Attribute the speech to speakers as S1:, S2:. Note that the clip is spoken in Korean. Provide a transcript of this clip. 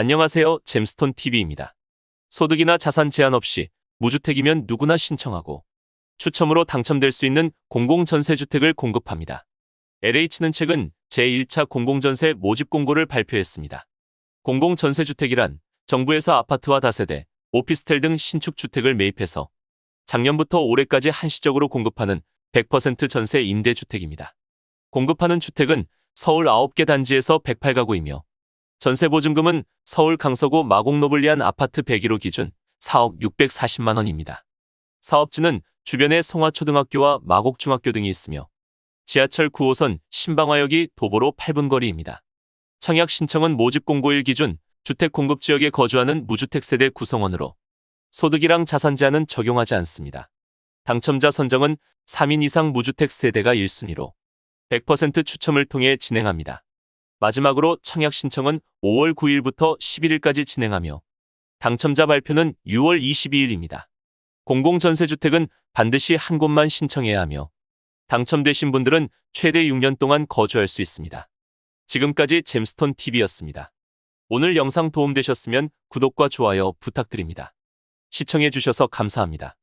S1: 안녕하세요. 잼스톤 TV입니다. 소득이나 자산 제한 없이 무주택이면 누구나 신청하고 추첨으로 당첨될 수 있는 공공전세주택을 공급합니다. LH는 최근 제1차 공공전세 모집 공고를 발표했습니다. 공공전세주택이란 정부에서 아파트와 다세대, 오피스텔 등 신축 주택을 매입해서 작년부터 올해까지 한시적으로 공급하는 100% 전세 임대주택입니다. 공급하는 주택은 서울 9개 단지에서 108가구이며 전세보증금은 서울 강서구 마곡노블리안 아파트 101호 기준 4억 640만 원입니다. 사업지는 주변에 송화초등학교와 마곡중학교 등이 있으며 지하철 9호선 신방화역이 도보로 8분 거리입니다. 청약 신청은 모집 공고일 기준 주택 공급 지역에 거주하는 무주택 세대 구성원으로 소득이랑 자산 제한은 적용하지 않습니다. 당첨자 선정은 3인 이상 무주택 세대가 1순위로 100% 추첨을 통해 진행합니다. 마지막으로 청약 신청은 5월 9일부터 11일까지 진행하며 당첨자 발표는 6월 22일입니다. 공공전세주택은 반드시 한 곳만 신청해야 하며 당첨되신 분들은 최대 6년 동안 거주할 수 있습니다. 지금까지 잼스톤 TV였습니다. 오늘 영상 도움되셨으면 구독과 좋아요 부탁드립니다. 시청해주셔서 감사합니다.